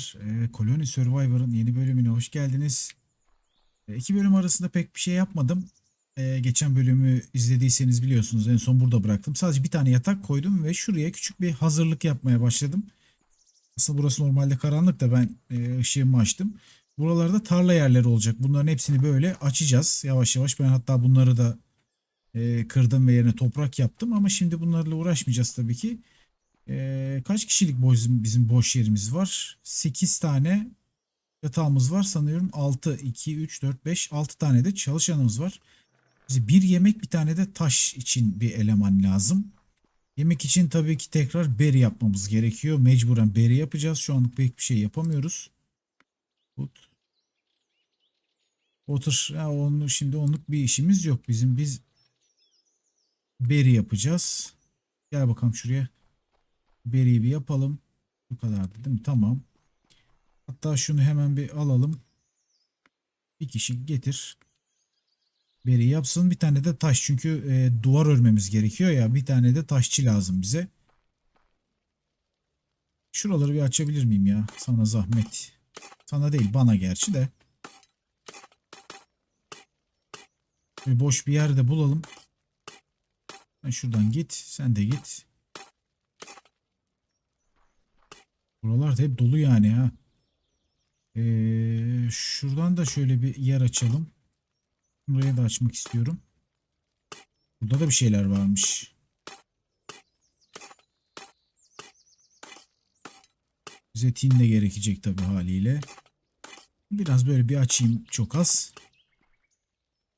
Dostlar. Ee, Colony Survivor'ın yeni bölümüne hoş geldiniz. Ee, iki bölüm arasında pek bir şey yapmadım. Ee, geçen bölümü izlediyseniz biliyorsunuz en son burada bıraktım. Sadece bir tane yatak koydum ve şuraya küçük bir hazırlık yapmaya başladım. Aslında burası normalde karanlık da ben e, ışığımı açtım. Buralarda tarla yerleri olacak. Bunların hepsini böyle açacağız yavaş yavaş. Ben hatta bunları da e, kırdım ve yerine toprak yaptım. Ama şimdi bunlarla uğraşmayacağız tabii ki. Ee, kaç kişilik boş, bizim boş yerimiz var? 8 tane yatağımız var sanıyorum. 6, 2, 3, 4, 5, 6 tane de çalışanımız var. Bize bir yemek bir tane de taş için bir eleman lazım. Yemek için tabii ki tekrar beri yapmamız gerekiyor. Mecburen beri yapacağız. Şu anlık pek bir şey yapamıyoruz. Put. Otur. Ya onu, şimdi onluk bir işimiz yok bizim. Biz beri yapacağız. Gel bakalım şuraya. Beri'yi bir yapalım. Bu kadardı değil mi? Tamam. Hatta şunu hemen bir alalım. Bir kişi getir. Beri yapsın. Bir tane de taş. Çünkü e, duvar örmemiz gerekiyor ya. Bir tane de taşçı lazım bize. Şuraları bir açabilir miyim ya? Sana zahmet. Sana değil bana gerçi de. Bir boş bir yerde bulalım. Şuradan git. Sen de git. Buralar da hep dolu yani ha. Ee, şuradan da şöyle bir yer açalım. Buraya da açmak istiyorum. Burada da bir şeyler varmış. Bize tin de gerekecek tabii haliyle. Biraz böyle bir açayım çok az.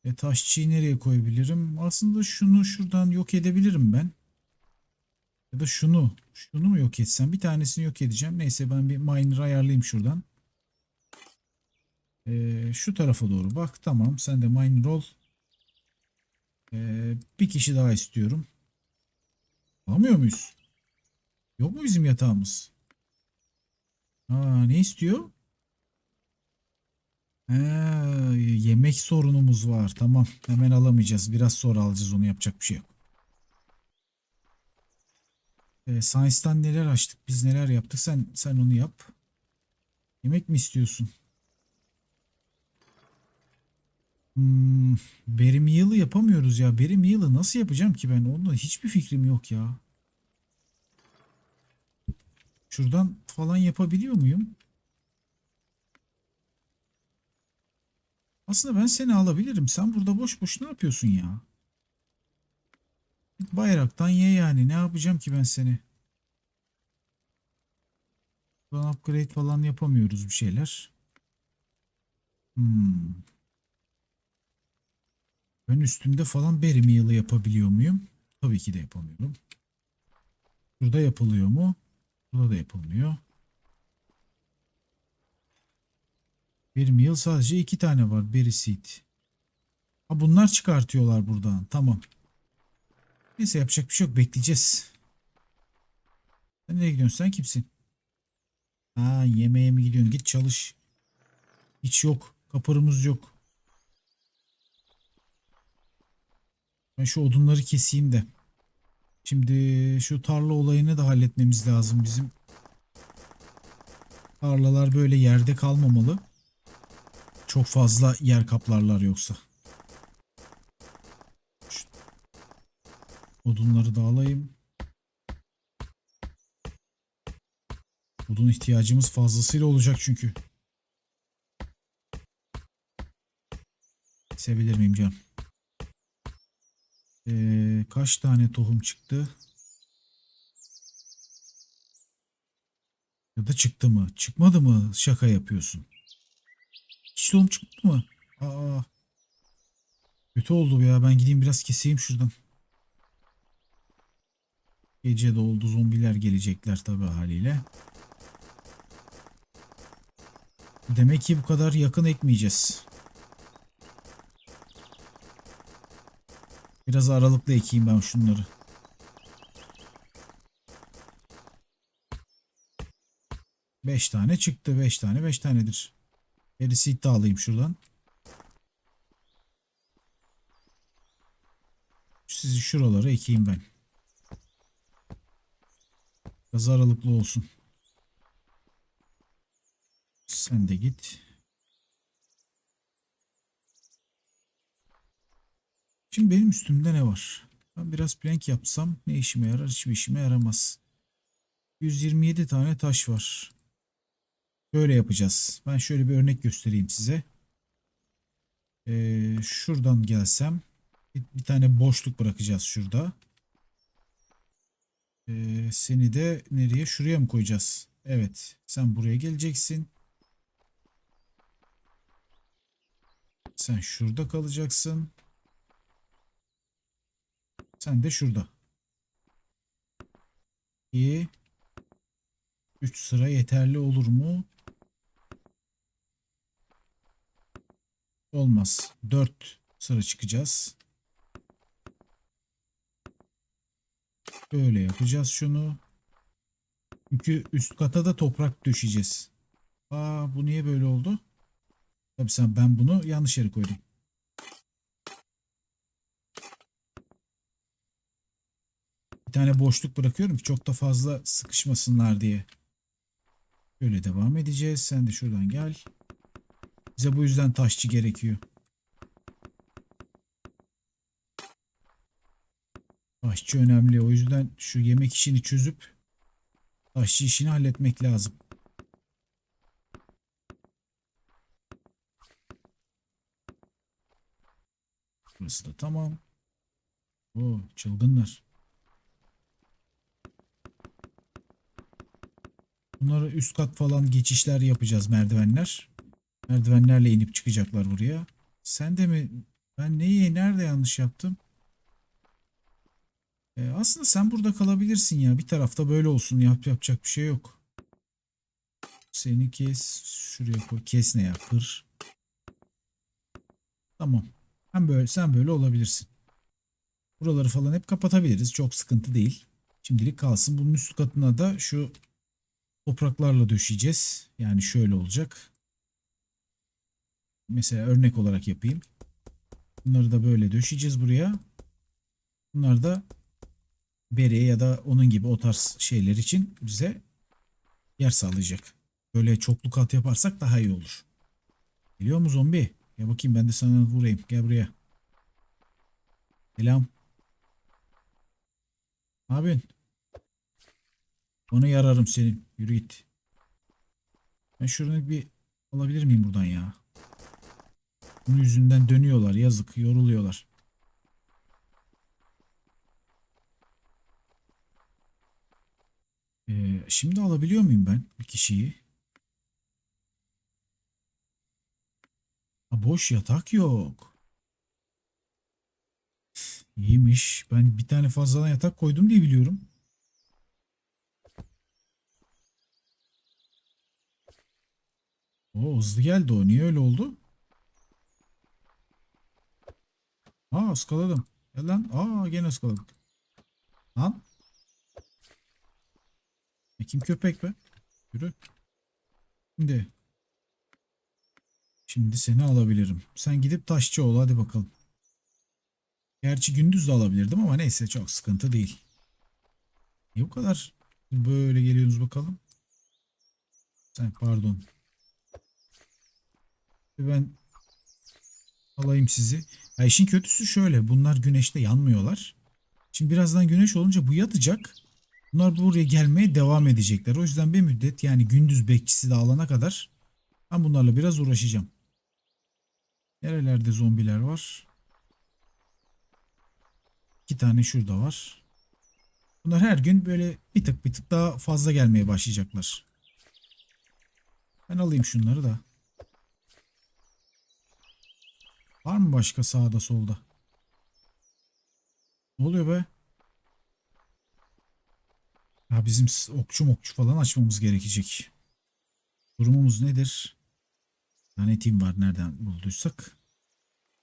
E, taşçıyı nereye koyabilirim? Aslında şunu şuradan yok edebilirim ben. Ya da şunu. Şunu mu yok etsem? Bir tanesini yok edeceğim. Neyse ben bir miner ayarlayayım şuradan. Ee, şu tarafa doğru bak. Tamam sen de miner ol. Ee, bir kişi daha istiyorum. Alamıyor muyuz? Yok mu bizim yatağımız? Aa, ne istiyor? Ha, yemek sorunumuz var. Tamam hemen alamayacağız. Biraz sonra alacağız onu yapacak bir şey yok. E, Science'dan neler açtık? Biz neler yaptık? Sen sen onu yap. Yemek mi istiyorsun? Hmm, Berim yılı yapamıyoruz ya. Berim yılı nasıl yapacağım ki ben? Onda hiçbir fikrim yok ya. Şuradan falan yapabiliyor muyum? Aslında ben seni alabilirim. Sen burada boş boş ne yapıyorsun ya? Bayraktan ye yani. Ne yapacağım ki ben seni? Buradan upgrade falan yapamıyoruz bir şeyler. Hmm. Ben üstünde falan berim yılı yapabiliyor muyum? Tabii ki de yapamıyorum. Burada yapılıyor mu? Burada da yapılmıyor. Berim yıl sadece iki tane var. Berry seed. Ha bunlar çıkartıyorlar buradan. Tamam. Neyse yapacak bir şey yok. Bekleyeceğiz. Sen nereye gidiyorsun? Sen kimsin? Ha yemeğe mi gidiyorsun? Git çalış. Hiç yok. Kapırımız yok. Ben şu odunları keseyim de. Şimdi şu tarla olayını da halletmemiz lazım bizim. Tarlalar böyle yerde kalmamalı. Çok fazla yer kaplarlar yoksa. Odunları da alayım. Odun ihtiyacımız fazlasıyla olacak çünkü. Sevebilir miyim can? Ee, kaç tane tohum çıktı? Ya da çıktı mı? Çıkmadı mı? Şaka yapıyorsun. Hiç tohum çıktı mı? Aa. Kötü oldu ya. Ben gideyim biraz keseyim şuradan. Gece de oldu. Zombiler gelecekler tabii haliyle. Demek ki bu kadar yakın ekmeyeceğiz. Biraz aralıklı ekeyim ben şunları. Beş tane çıktı. Beş tane. Beş tanedir. Gerisi iddialıyım şuradan. Sizi şuralara ekeyim ben. Biraz aralıklı olsun. Sen de git. Şimdi benim üstümde ne var? Ben biraz plank yapsam ne işime yarar? Hiçbir işime yaramaz. 127 tane taş var. Böyle yapacağız. Ben şöyle bir örnek göstereyim size. Ee, şuradan gelsem bir, bir tane boşluk bırakacağız şurada. Ee, seni de nereye? Şuraya mı koyacağız? Evet. Sen buraya geleceksin. Sen şurada kalacaksın. Sen de şurada. İyi. 3 sıra yeterli olur mu? Olmaz. 4 sıra çıkacağız. Böyle yapacağız şunu. Çünkü üst kata da toprak döşeyeceğiz. Aa bu niye böyle oldu? Tabii sen ben bunu yanlış yere koydum. Bir tane boşluk bırakıyorum ki çok da fazla sıkışmasınlar diye. Böyle devam edeceğiz. Sen de şuradan gel. Bize bu yüzden taşçı gerekiyor. Taşçı önemli. O yüzden şu yemek işini çözüp taşçı işini halletmek lazım. Burası da tamam. Oo, çılgınlar. Bunları üst kat falan geçişler yapacağız merdivenler. Merdivenlerle inip çıkacaklar buraya. Sen de mi? Ben neyi nerede yanlış yaptım? Ee, aslında sen burada kalabilirsin ya. Bir tarafta böyle olsun. Yap, yapacak bir şey yok. Seni kes. Şuraya koy. Kes ne ya? Kır. Tamam. Sen böyle, sen böyle olabilirsin. Buraları falan hep kapatabiliriz. Çok sıkıntı değil. Şimdilik kalsın. Bunun üst katına da şu topraklarla döşeyeceğiz. Yani şöyle olacak. Mesela örnek olarak yapayım. Bunları da böyle döşeyeceğiz buraya. Bunlar da bereye ya da onun gibi o tarz şeyler için bize yer sağlayacak. Böyle çoklu kat yaparsak daha iyi olur. Geliyor mu zombi? Gel bakayım ben de sana vurayım. Gel buraya. Selam. Ne yapıyorsun? Bana yararım senin. Yürü git. Ben şuradan bir alabilir miyim buradan ya? Bunun yüzünden dönüyorlar. Yazık. Yoruluyorlar. Ee, şimdi alabiliyor muyum ben bir kişiyi? Ha, boş yatak yok. İyiymiş. Ben bir tane fazladan yatak koydum diye biliyorum. O hızlı geldi o. Niye öyle oldu? Aa ıskaladım. Gel lan. Aa gene ıskaladım. Lan. E, kim köpek be? Yürü. Şimdi. Şimdi seni alabilirim. Sen gidip taşçı ol hadi bakalım. Gerçi gündüz de alabilirdim ama neyse çok sıkıntı değil. Niye bu kadar böyle geliyorsunuz bakalım? Sen pardon. Ben alayım sizi. Ya işin kötüsü şöyle. Bunlar güneşte yanmıyorlar. Şimdi birazdan güneş olunca bu yatacak. Bunlar buraya gelmeye devam edecekler. O yüzden bir müddet yani gündüz bekçisi de alana kadar ben bunlarla biraz uğraşacağım. Nerelerde zombiler var? İki tane şurada var. Bunlar her gün böyle bir tık bir tık daha fazla gelmeye başlayacaklar. Ben alayım şunları da. Var mı başka sağda solda? Ne oluyor be? Ya bizim okçu mokçu falan açmamız gerekecek. Durumumuz nedir? Tane team var nereden bulduysak.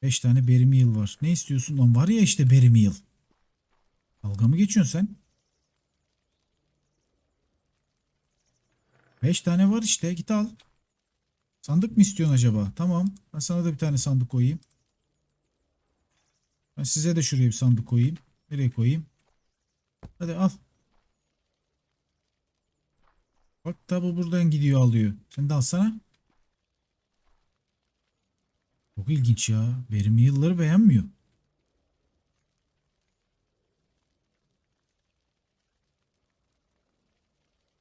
5 tane berry meal var. Ne istiyorsun lan? Var ya işte berry meal. Dalga mı geçiyorsun sen? 5 tane var işte. Git al. Sandık mı istiyorsun acaba? Tamam. Ben sana da bir tane sandık koyayım. Ben size de şuraya bir sandık koyayım. Nereye koyayım? Hadi al. Bak tabi buradan gidiyor alıyor. Sen de alsana. Çok ilginç ya. Verimli yılları beğenmiyor.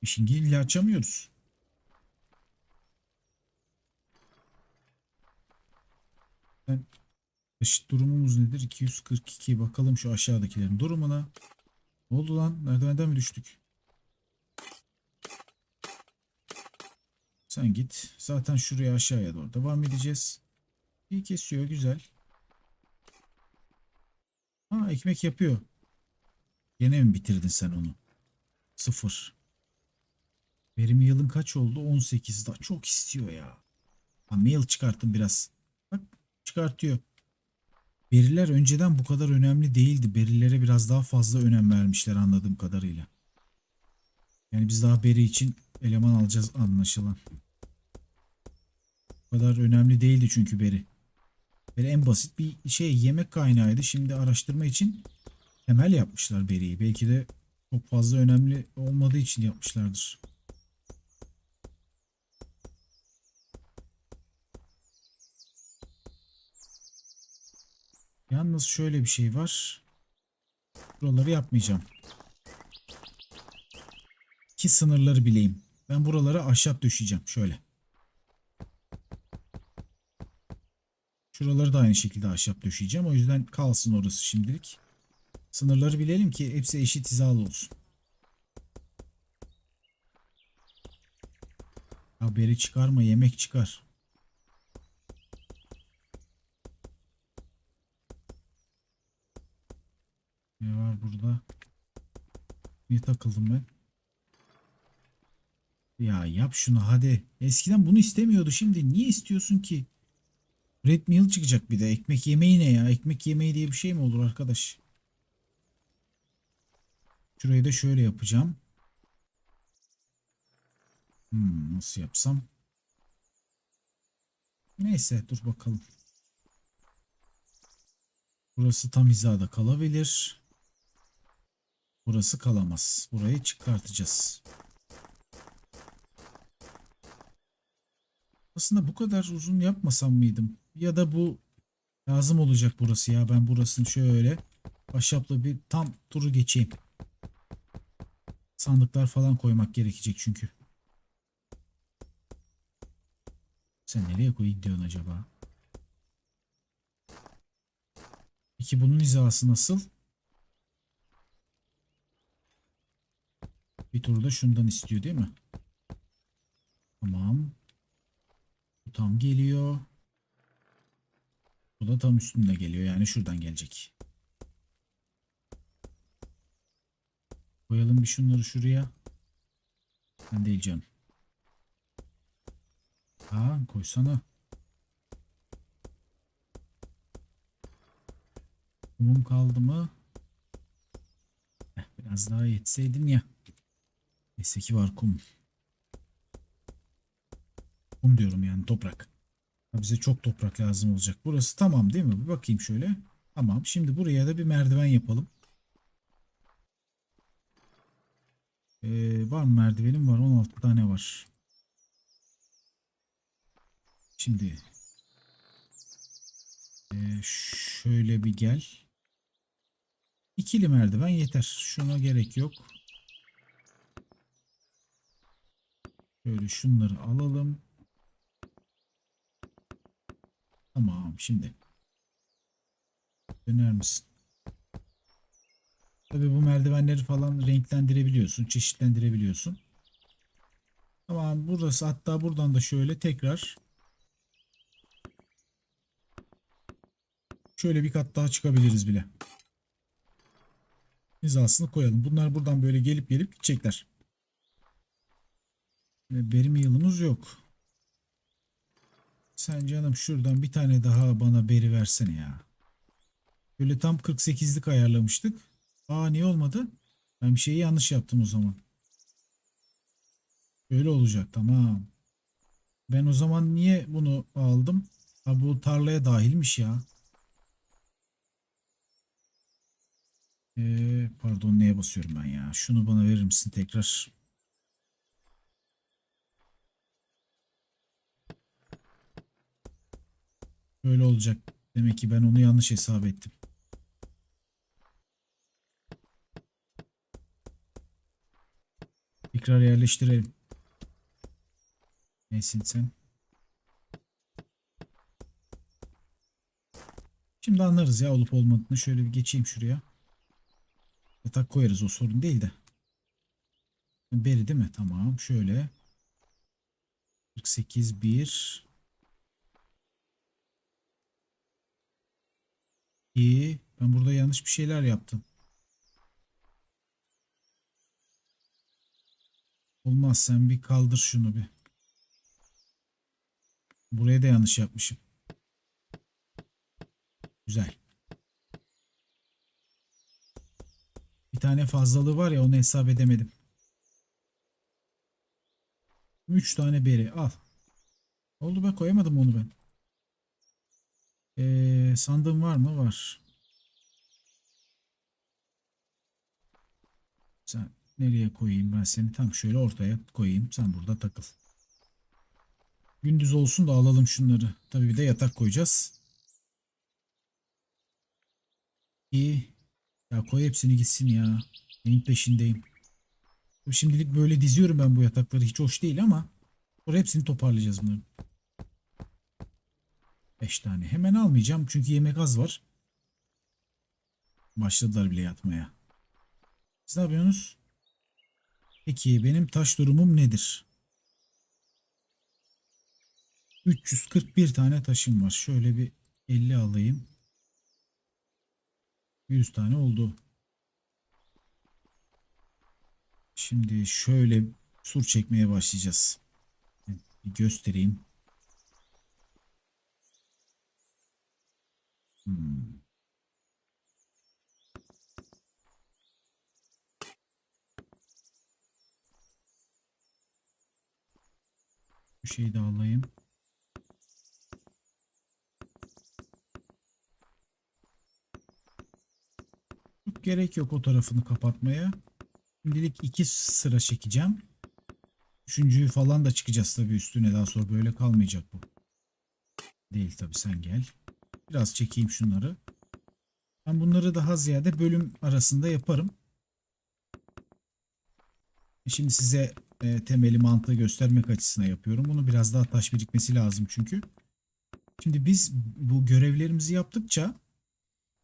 İşingi illa açamıyoruz. Ben eşit durumumuz nedir? 242. Bakalım şu aşağıdakilerin durumuna. Ne oldu lan? Merdivenden mi düştük? Sen git. Zaten şuraya aşağıya doğru devam edeceğiz. İyi kesiyor. Güzel. Ha ekmek yapıyor. Gene mi bitirdin sen onu? Sıfır. Verim yılın kaç oldu? 18. Daha çok istiyor ya. Ha, mail çıkarttım biraz. Bak çıkartıyor. Veriler önceden bu kadar önemli değildi. Verilere biraz daha fazla önem vermişler anladığım kadarıyla. Yani biz daha beri için eleman alacağız anlaşılan. Bu kadar önemli değildi çünkü beri. Beri en basit bir şey yemek kaynağıydı. Şimdi araştırma için temel yapmışlar beriyi. Belki de çok fazla önemli olmadığı için yapmışlardır. Yalnız şöyle bir şey var. Buraları yapmayacağım. Ki sınırları bileyim. Ben buralara ahşap döşeyeceğim. Şöyle. Şuraları da aynı şekilde ahşap döşeyeceğim. O yüzden kalsın orası şimdilik. Sınırları bilelim ki hepsi eşit hizalı olsun. Haberi çıkarma yemek çıkar. Ne var burada? Niye takıldım ben? Ya yap şunu hadi. Eskiden bunu istemiyordu şimdi. Niye istiyorsun ki? Red meal çıkacak bir de. Ekmek yemeği ne ya? Ekmek yemeği diye bir şey mi olur arkadaş? Şurayı da şöyle yapacağım. Hmm, nasıl yapsam? Neyse dur bakalım. Burası tam hizada kalabilir. Burası kalamaz. Burayı çıkartacağız. Aslında bu kadar uzun yapmasam mıydım? Ya da bu lazım olacak burası ya. Ben burasını şöyle ahşapla bir tam turu geçeyim. Sandıklar falan koymak gerekecek çünkü. Sen nereye koyayım diyorsun acaba? Peki bunun hizası nasıl? Bir turda şundan istiyor değil mi? Tamam. Bu tam geliyor. Bu da tam üstünde geliyor. Yani şuradan gelecek. Koyalım bir şunları şuraya. Ben değil canım. Ha koysana. Kumum kaldı mı? Heh, biraz daha yetseydin ya. Neyse ki var kum. Kum diyorum yani toprak. Bize çok toprak lazım olacak. Burası tamam değil mi? Bir bakayım şöyle. Tamam. Şimdi buraya da bir merdiven yapalım. Ee, var mı merdivenim var. 16 tane var. Şimdi ee, şöyle bir gel. İkili merdiven yeter. Şuna gerek yok. Şöyle şunları alalım. Tamam şimdi. Döner misin? Tabii bu merdivenleri falan renklendirebiliyorsun, çeşitlendirebiliyorsun. Tamam burası hatta buradan da şöyle tekrar şöyle bir kat daha çıkabiliriz bile. Hizasını koyalım. Bunlar buradan böyle gelip gelip gidecekler. Verim yılımız yok. Sen canım şuradan bir tane daha bana beri versene ya. Böyle tam 48'lik ayarlamıştık. Aa niye olmadı? Ben bir şeyi yanlış yaptım o zaman. Böyle olacak tamam. Ben o zaman niye bunu aldım? Ha bu tarlaya dahilmiş ya. Ee, pardon neye basıyorum ben ya? Şunu bana verir misin tekrar? Böyle olacak. Demek ki ben onu yanlış hesap ettim. Tekrar yerleştirelim. Nesin sen? Şimdi anlarız ya olup olmadığını. Şöyle bir geçeyim şuraya. Yatak koyarız o sorun değil de. Beri değil mi? Tamam. Şöyle. 48 1 İyi. Ben burada yanlış bir şeyler yaptım. Olmaz sen bir kaldır şunu bir. Buraya da yanlış yapmışım. Güzel. Bir tane fazlalığı var ya onu hesap edemedim. 3 tane beri al. Oldu be koyamadım onu ben. Ee, sandığım var mı? Var. Sen nereye koyayım ben seni? Tam şöyle ortaya koyayım. Sen burada takıl. Gündüz olsun da alalım şunları. Tabii bir de yatak koyacağız. İyi. Ya koy hepsini gitsin ya. Neyin peşindeyim. Şimdilik böyle diziyorum ben bu yatakları. Hiç hoş değil ama sonra hepsini toparlayacağız bunların. 5 tane. Hemen almayacağım çünkü yemek az var. Başladılar bile yatmaya. Siz ne yapıyorsunuz? Peki benim taş durumum nedir? 341 tane taşım var. Şöyle bir 50 alayım. 100 tane oldu. Şimdi şöyle sur çekmeye başlayacağız. Bir göstereyim. Hmm. Bu şeyi de alayım. Çok gerek yok o tarafını kapatmaya. Şimdilik iki sıra çekeceğim. Üçüncüyü falan da çıkacağız tabii üstüne daha sonra böyle kalmayacak bu. Değil tabii sen gel. Biraz çekeyim şunları. Ben bunları daha ziyade bölüm arasında yaparım. Şimdi size e, temeli mantığı göstermek açısına yapıyorum. Bunu biraz daha taş birikmesi lazım çünkü. Şimdi biz bu görevlerimizi yaptıkça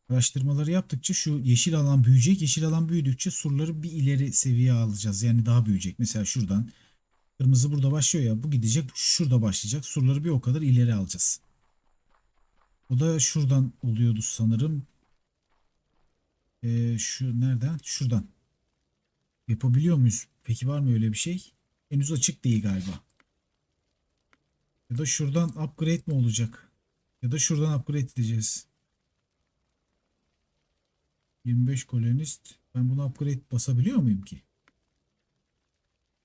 araştırmaları yaptıkça şu yeşil alan büyüyecek. Yeşil alan büyüdükçe surları bir ileri seviye alacağız. Yani daha büyüyecek. Mesela şuradan kırmızı burada başlıyor ya bu gidecek şurada başlayacak. Surları bir o kadar ileri alacağız. O da şuradan oluyordu sanırım. Ee, şu nereden? Şuradan. Yapabiliyor muyuz? Peki var mı öyle bir şey? Henüz açık değil galiba. Ya da şuradan upgrade mi olacak? Ya da şuradan upgrade edeceğiz. 25 kolonist. Ben bunu upgrade basabiliyor muyum ki?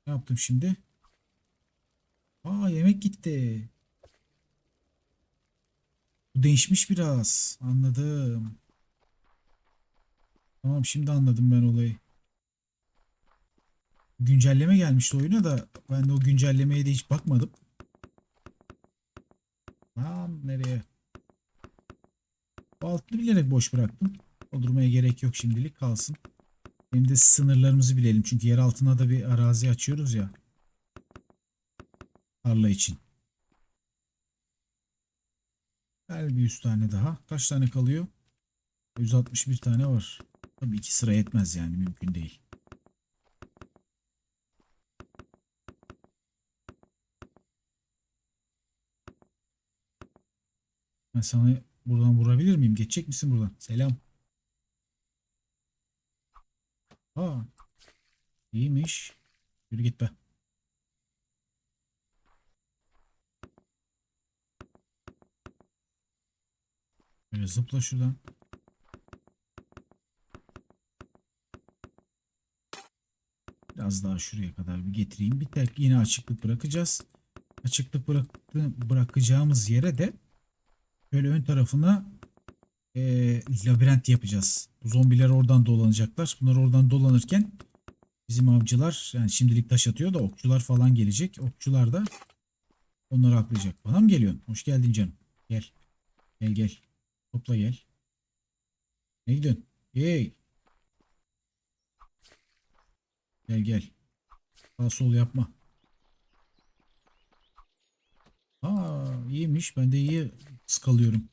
Ne yaptım şimdi? Aa yemek gitti. Bu değişmiş biraz. Anladım. Tamam şimdi anladım ben olayı. Güncelleme gelmişti oyuna da ben de o güncellemeye de hiç bakmadım. Lan nereye? Altını bilerek boş bıraktım. Doldurmaya gerek yok şimdilik kalsın. Hem de sınırlarımızı bilelim. Çünkü yer altına da bir arazi açıyoruz ya. Tarla için. Gel bir 100 tane daha. Kaç tane kalıyor? 161 tane var. Tabii iki sıra yetmez yani mümkün değil. Ben sana buradan vurabilir miyim? Geçecek misin buradan? Selam. Aa. İyiymiş. Yürü git be. Böyle zıpla şuradan. Biraz daha şuraya kadar bir getireyim. Bir tek yine açıklık bırakacağız. Açıklık bıraktı, bırakacağımız yere de Böyle ön tarafına e, labirent yapacağız. Bu zombiler oradan dolanacaklar. Bunlar oradan dolanırken bizim avcılar yani şimdilik taş atıyor da okçular falan gelecek. Okçular da onları aklayacak. Bana mı geliyorsun? Hoş geldin canım. Gel. Gel gel. Topla gel. Ne gidiyorsun? Hey. Gel gel. Sağ sol yapma. Aa iyiymiş. Ben de iyi skalıyorum.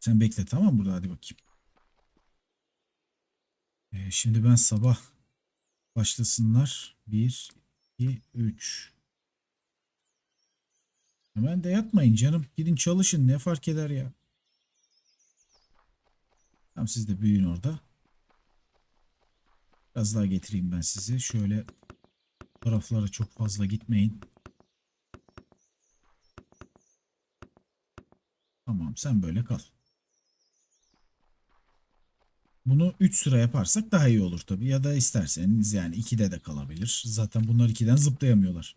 Sen bekle tamam burada hadi bakayım. Ee, şimdi ben sabah başlasınlar. 1, 2, 3. Hemen de yatmayın canım. Gidin çalışın ne fark eder ya. Tamam siz de büyüyün orada. Biraz daha getireyim ben sizi. Şöyle taraflara çok fazla gitmeyin. Tamam sen böyle kal. Bunu 3 sıra yaparsak daha iyi olur tabii. Ya da isterseniz yani 2'de de kalabilir. Zaten bunlar 2'den zıplayamıyorlar.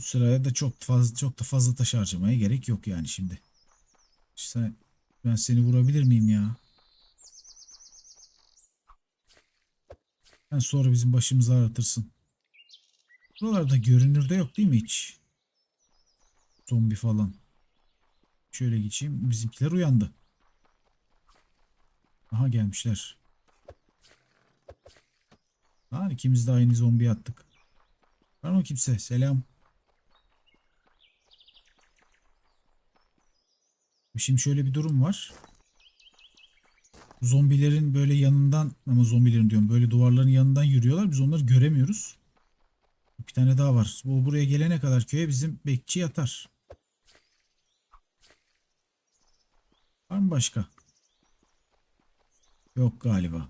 Bu sıraya da çok fazla çok da fazla taş harcamaya gerek yok yani şimdi. İşte ben seni vurabilir miyim ya? Sen sonra bizim başımızı ağrıtırsın. Buralarda görünürde yok değil mi hiç? Zombi falan. Şöyle geçeyim. Bizimkiler uyandı. Aha gelmişler. Lan ikimiz de aynı zombi attık. Var mı kimse? Selam. Şimdi şöyle bir durum var. Zombilerin böyle yanından ama zombilerin diyorum böyle duvarların yanından yürüyorlar. Biz onları göremiyoruz. Bir tane daha var. O buraya gelene kadar köye bizim bekçi yatar. Var mı başka? Yok galiba.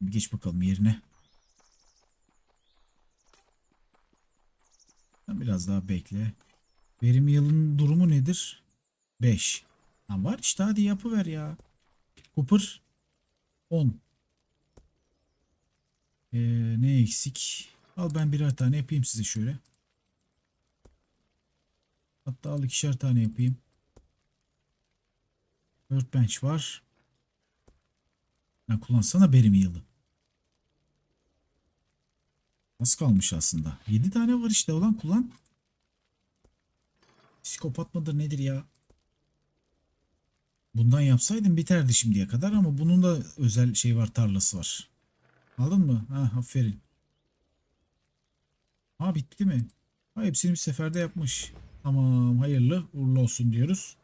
Bir geç bakalım yerine. Biraz daha bekle. Verim yılın durumu nedir? 5. Ha var işte hadi yapıver ya. Cooper 10. Ee, ne eksik? Al ben birer tane yapayım size şöyle. Hatta al ikişer tane yapayım. Workbench var. Ben kullansana benim yılı. Az kalmış aslında. 7 tane var işte olan kullan. Psikopat mıdır nedir ya? Bundan yapsaydım biterdi şimdiye kadar ama bunun da özel şey var tarlası var. Aldın mı? Ha aferin. Ha bitti mi? Ha hepsini bir seferde yapmış. Tamam hayırlı uğurlu olsun diyoruz.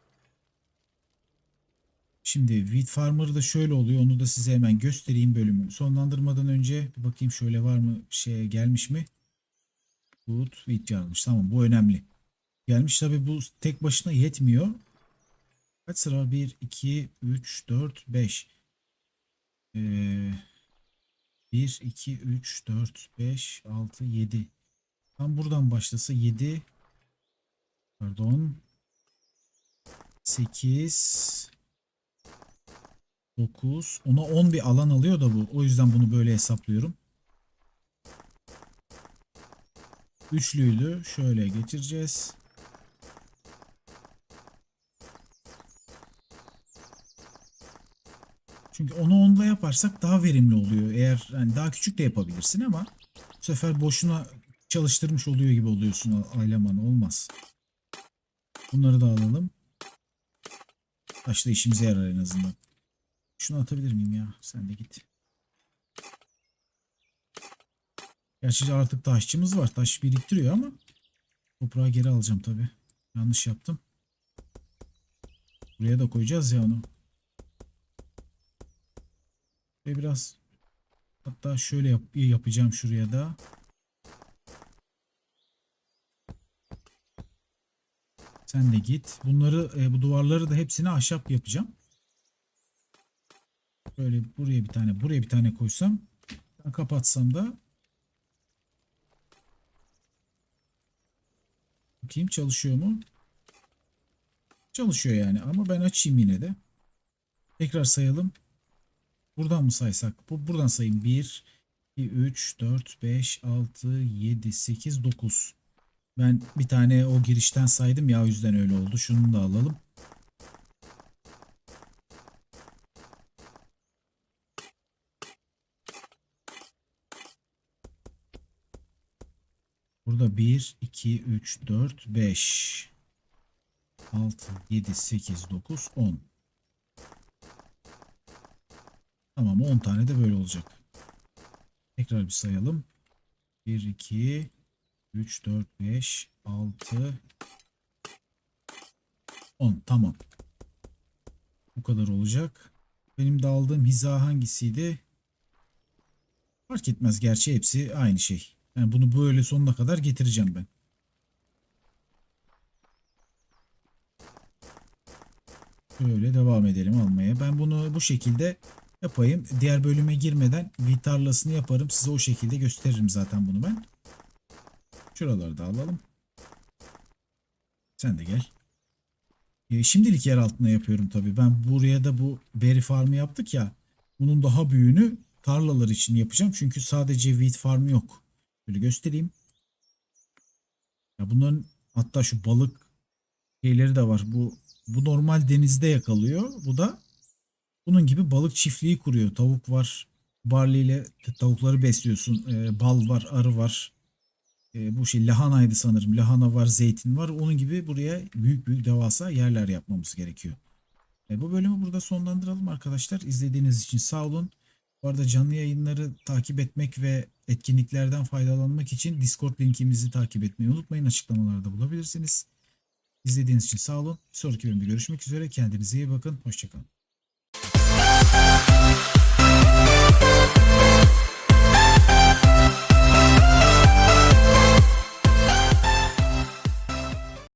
Şimdi Wheat Farmer'da da şöyle oluyor. Onu da size hemen göstereyim bölümü. Sonlandırmadan önce bir bakayım şöyle var mı şey gelmiş mi? Good Wheat gelmiş. Tamam bu önemli. Gelmiş tabi bu tek başına yetmiyor. Kaç sıra var? 1, 2, 3, 4, 5. Ee, 1, 2, 3, 4, 5, 6, 7. Tam buradan başlasa 7. Pardon. 8. 9. Ona 10 bir alan alıyor da bu. O yüzden bunu böyle hesaplıyorum. Üçlüydü. Şöyle geçireceğiz. Çünkü onu onda yaparsak daha verimli oluyor. Eğer yani daha küçük de yapabilirsin ama bu sefer boşuna çalıştırmış oluyor gibi oluyorsun ailemanı olmaz. Bunları da alalım. Taş da işimize yarar en azından. Şunu atabilir miyim ya? Sen de git. Gerçi artık taşçımız var. Taş biriktiriyor ama toprağı geri alacağım tabi. Yanlış yaptım. Buraya da koyacağız ya onu. Ve biraz hatta şöyle yap yapacağım şuraya da. Sen de git. Bunları e, bu duvarları da hepsini ahşap yapacağım. Böyle buraya bir tane buraya bir tane koysam kapatsam da bakayım çalışıyor mu? Çalışıyor yani ama ben açayım yine de. Tekrar sayalım. Buradan mı saysak? Bu buradan sayayım. 1 2 3 4 5 6 7 8 9. Ben bir tane o girişten saydım ya o yüzden öyle oldu. Şunu da alalım. Burada 1, 2, 3, 4, 5, 6, 7, 8, 9, 10. Tamam 10 tane de böyle olacak. Tekrar bir sayalım. 1, 2, 3, 4, 5, 6, 10. Tamam. Bu kadar olacak. Benim de aldığım hiza hangisiydi? Fark etmez gerçi hepsi aynı şey. Yani bunu böyle sonuna kadar getireceğim ben. Böyle devam edelim almaya. Ben bunu bu şekilde yapayım. Diğer bölüme girmeden bir yaparım. Size o şekilde gösteririm zaten bunu ben. Şuraları da alalım. Sen de gel. Şimdilik yer altına yapıyorum tabii. Ben buraya da bu berry farmı yaptık ya. Bunun daha büyüğünü tarlalar için yapacağım. Çünkü sadece wheat farmı yok. Böyle göstereyim. Ya bunların hatta şu balık şeyleri de var. Bu bu normal denizde yakalıyor. Bu da bunun gibi balık çiftliği kuruyor. Tavuk var. Barley ile tavukları besliyorsun. Ee, bal var, arı var. Ee, bu şey lahanaydı sanırım. Lahana var, zeytin var. Onun gibi buraya büyük büyük devasa yerler yapmamız gerekiyor. E, bu bölümü burada sonlandıralım arkadaşlar. İzlediğiniz için sağ olun. Bu arada canlı yayınları takip etmek ve etkinliklerden faydalanmak için Discord linkimizi takip etmeyi unutmayın. Açıklamalarda bulabilirsiniz. İzlediğiniz için sağ olun. Bir sonraki bölümde görüşmek üzere. Kendinize iyi bakın. Hoşçakalın.